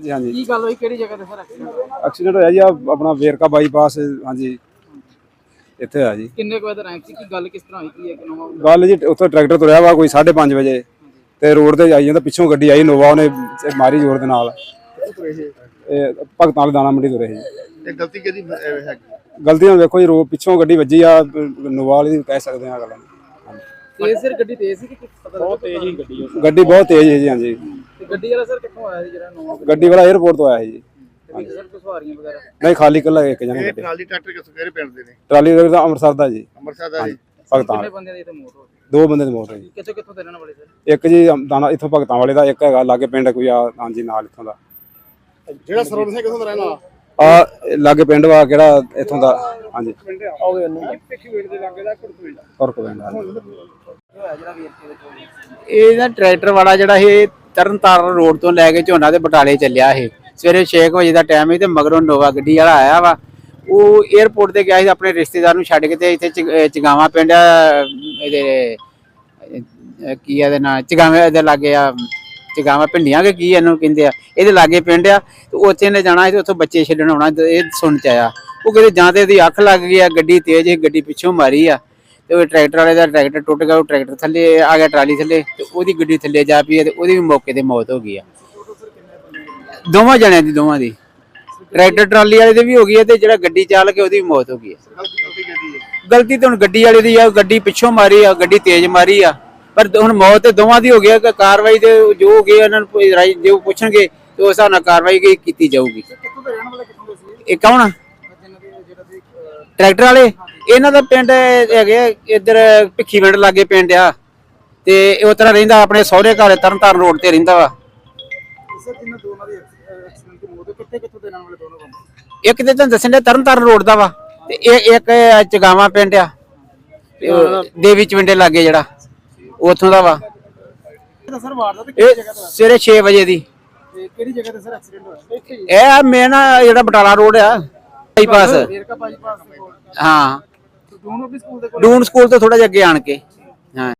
ਜੀ ਹਾਂਜੀ। ਕੀ ਗੱਲ ਹੋਈ? ਕਿਹੜੀ ਜਗ੍ਹਾ ਤੇ ਸਰ ਐਕਸੀਡੈਂਟ ਐਕਸੀਡੈਂਟ ਹੋਇਆ ਜੀ ਆਹ ਆਪਣਾ ਵੇਰਕਾ ਬਾਈਪਾਸ ਹਾਂਜੀ। ਇੱਥੇ ਹੋਇਆ ਜੀ। ਕਿੰਨੇ ਕੁ ਵਜੇ ਦਾ ਰੈਂਕ ਸੀ? ਕੀ ਗੱਲ ਕਿਸ ਤਰ੍ਹਾਂ ਹੋਈ? ਕੀ ਹੈ ਕਿ ਨਵਾਂ ਗੱਲ ਜੀ ਉੱਥੇ ਟਰੈਕਟਰ ਤੁਰਿਆ ਵਾ ਕੋਈ 5:30 ਵਜੇ ਤੇ ਰੋਡ ਤੇ ਆਈ ਜਾਂਦਾ ਪਿੱਛੋਂ ਗੱਡੀ ਆਈ ਨੋਵਾ ਉਹਨੇ ਤੇ ਮਾਰੀ ਜ਼ੋਰ ਦੇ ਨਾਲ। ਇਹ ਭਗਤਾਂ ਵਾਲੇ ਦਾਣਾ ਮੰਡੀ ਤੁਰੇ ਸੀ। ਇਹ ਗਲਤੀ ਕਿਹਦੀ ਅਹ, ਹੈਗੀ? ਗਲਤੀ ਨਾਲ ਵੇਖੋ ਜੀ ਰੋ ਪਿੱਛੋਂ ਗੱਡੀ ਵੱਜੀ ਆ ਨੋਵਾ ਵਾਲੀ ਦੀ ਕਹਿ ਸਕਦੇ ਆ ਗੱਲ ਤੇਜ਼ ਸਿਰ ਗੱਡੀ ਤੇਜ਼ ਸੀ ਕਿ ਕਿਸ ਪਤਾ ਬਹੁਤ ਤੇਜ਼ ਹੀ ਗੱਡੀ। ਗੱਡੀ ਬਹੁਤ ਤੇਜ਼ ਹੈ ਜੀ ਹਾਂਜੀ। ਗੱਡੀ ਵਾਲਾ ਸਰ ਕਿੱਥੋਂ ਆਇਆ ਸੀ ਜਿਹੜਾ ਗੱਡੀ? ਵਾਲਾ 에어ਪੋਰਟ ਤੋਂ ਆਇਆ ਸੀ ਜੀ। ਤੇ ਵਿੱਚ ਸਰ ਕੋਈ ਸਵਾਰੀਆਂ ਵਗੈਰਾ? ਨਹੀਂ ਖਾਲੀ ਕੱਲਾ ਇੱਕ ਜਣਾ ਇਹ ਗੱਡੀ। ਟਰਾਲੀ ਟਰੈਕਟਰ ਕਿਸ ਕਿਹੜੇ ਪਿੰਡ ਦੇ ਨੇ? ਟਰਾਲੀ ਦਾ ਅੰਮ੍ਰਿਤਸਰ ਦਾ ਜੀ। ਅੰਮ੍ਰਿਤਸਰ ਦਾ ਜੀ। ਭਗਤਾਂ ਕਿੰਨੇ ਵਾਲੇ। ਬੰਦਿਆਂ ਦੀ ਇੱਥੇ ਮੌਤ ਹੋ ਗਈ? ਦੋ ਬੰਦੇ ਦੀ ਮੌਤ ਹੋਈ। ਜੀ ਕਿੱਥੋਂ ਕਿੱਥੋਂ ਦੇ ਰਹਿਣ ਵਾਲੇ ਸਰ? ਇੱਕ ਜੀ ਦਾਣਾ ਇੱਥੋਂ ਭਗਤਾਂ ਵਾਲੇ ਦਾ ਇੱਕ ਹੈਗਾ ਲਾਗੇ ਪਿੰਡ ਕੋਈ ਆ ਹਾਂਜੀ ਨਾਲ ਇੱਥੋਂ ਦਾ। ਜਿਹੜਾ ਸਰਵਨ ਸਿੰਘ ਕਿਥੋਂ ਦਾ ਰਹਿਣ ਵਾਲਾ? ਆ ਲਾਗੇ ਪਿੰਡ ਵਾ ਕਿਹੜਾ ਇੱਥੋਂ ਦਾ ਹਾਂਜੀ। ਆਓਗੇ ਉਹਨੂੰ ਪਿੱਛੇ ਵੇੜ ਦੇ ਲਾਗੇ ਦਾ ਕੁੜਕੁੜੀ ਫ਼ਰਕ ਪੈਂਦਾ ਇਹ ਨਾ ਟਰੈਕਟਰ ਵਾਲਾ ਜਿਹੜਾ ਇਹ ਤਰਨਤਾਰਨ ਰੋਡ ਤੋਂ ਲੈ ਕੇ ਝੋਨਾ ਦੇ ਬਟਾਲੇ ਚੱਲਿਆ ਇਹ। ਸਵੇਰੇ 6 ਵਜੇ ਦਾ ਟਾਈਮ ਹੈ ਤੇ ਮਗਰੋਂ ਨੋਵਾ ਗੱਡੀ ਵਾਲਾ ਆਇਆ ਵਾ। ਉਹ 에어ਪੋਰਟ ਤੇ ਗਿਆ ਸੀ ਆਪਣੇ ਰਿਸ਼ਤੇਦਾਰ ਨੂੰ ਛੱਡ ਕੇ ਤੇ ਇੱਥੇ ਚਗ- ਚਗਾਵਾਂ ਪਿੰਡ ਆ, ਇਹਦੇ ਕੀ ਇਹਦੇ ਨਾਂ ਚਗਾਵੇਂ ਦੇ ਲਾਗੇ ਆ ਚਗਾਵਾਂ ਪਿੰਡੀਆਂ ਕਿ ਕੀ ਇਹਨੂੰ ਕਹਿੰਦੇ ਆ ਇਹਦੇ ਲਾਗੇ ਪਿੰਡ ਆ। ਤੇ ਉੱਥੇ ਨੇ ਜਾਣਾ ਸੀ ਤੇ ਉੱਥੋਂ ਬੱਚੇ ਛੱਡਣ ਆਉਣਾ ਇਹ ਸੁਣ ਚ ਆਇਆ। ਉਹ ਕਹਿੰਦੇ ਜਾਂ ਤੇ ਇਹਦੀ ਅੱਖ ਲੱਗ ਗਈ ਆ ਗੱਡੀ ਤੇਜ਼ ਸੀ ਗੱਡੀ ਪਿੱਛੋਂ ਮਾਰੀ ਆ। ਤੇ ਉਹ ਟਰੈਕਟਰ ਵਾਲੇ ਦਾ ਟਰੈਕਟਰ ਟੁੱਟ ਗਿਆ, ਉਹ ਟਰੈਕਟਰ ਥੱਲੇ ਆ ਗਿਆ, ਟਰਾਲੀ ਥੱਲੇ ਤੇ ਉਹਦੀ ਗੱਡੀ ਥੱਲੇ ਜਾ ਪਈ ਹੈ ਤੇ ਉਹਦੀ ਵੀ ਮੌਕੇ ਤੇ ਮੌਤ ਹੋ ਗਈ ਆ। ਦੋਵਾਂ ਜਣਿਆਂ ਦੀ, ਦੋਵਾਂ ਦੀ। ਟਰੈਕਟਰ ਟਰਾਲੀ ਵਾਲੇ ਦੀ ਵੀ ਹੋ ਗਈ ਹੈ ਤੇ ਜਿਹੜਾ ਗੱਡੀ ਚਾਲਕ ਹੈ ਉਹਦੀ ਵੀ ਮੌਤ ਹੋ ਗਈ ਹੈ। ਗਲਤੀ ਤਾਂ ਹੁਣ ਗੱਡੀ ਵਾਲੇ ਦੀ ਆ, ਗੱਡੀ ਪਿੱਛੋਂ ਮਾਰੀ ਆ, ਗੱਡੀ ਤੇਜ਼ ਮਾਰੀ ਆ, ਪਰ ਹੁਣ ਮੌਤ ਤੇ ਦੋਵਾਂ ਦੀ ਹੋ ਗਈ ਕਿ ਕਾਰਵਾਈ ਦੇ ਜੋ ਹੋ ਗਈ ਉਹਨਾਂ ਨੂੰ ਕੋਈ ਰਾਈ ਜੋ ਪੁੱਛਣਗੇ ਤੇ ਉਸ ਹਿਸਾਬ ਨਾਲ ਕਾਰਵਾਈ ਕੀਤੀ ਜਾਊਗੀ। ਕਿੱਥੋਂ ਇਹ ਕੌਣ ਟਰੈਕਟਰ ਵਾਲੇ? ਇਹਨਾਂ ਦਾ ਪਿੰਡ ਹੈਗੇ ਇੱਧਰ ਭਿੱਖੀ ਪਿੰਡ ਲਾਗੇ ਪਿੰਡ ਆ। ਤੇ ਇਹ ਉਤਰਾ ਰਹਿੰਦਾ ਆਪਣੇ ਸਹੁਰੇ ਘਰ ਤਰਨਤਾਰਨ ਰੋਡ ਤੇ ਰਹਿੰਦਾ ਵਾ। ਇੱਕ ਤੇ ਤੁਹਾਨੂੰ ਦੱਸਣ ਦੇ ਤਰਨਤਾਰਨ ਰੋਡ ਦਾ ਵਾ ਤੇ ਇਹ ਇੱਕ ਚਗਾਵਾ ਪਿੰਡ ਆ। ਤੇ ਉਹ ਦੇਵੀ ਚਵਿੰਡੇ ਲਾਗੇ ਜਿਹੜਾ ਉੱਥੋਂ ਦਾ ਵਾ। ਇਹ ਤਾਂ ਸਰ ਵਾਰਦਾਤ ਕਿਹੜੀ ਇਹ ਜਗ੍ਹਾ ਤੇ ਹੋਇਆ? ਸਵੇਰੇ 6 ਵਜੇ ਦੀ। ਤੇ ਕਿਹੜੀ ਜਗ੍ਹਾ ਤੇ ਸਰ ਐਕਸੀਡੈਂਟ ਹੋਇਆ? ਇੱਥੇ ਹੀ ਇਹ ਮੇਨ ਜਿਹੜਾ ਬਟਾਲਾ ਰੋਡ ਆ ਬਾਈਪਾਸ ਹਾਂ। ਦੋਨੋਂ ਸਕੂਲ ਦੇ ਕੋਲ ਡੂਨ ਸਕੂਲ ਤੋਂ ਥੋੜਾ ਜਿਹਾ ਅੱਗੇ ਆਣ ਕੇ। ਹਾਂ।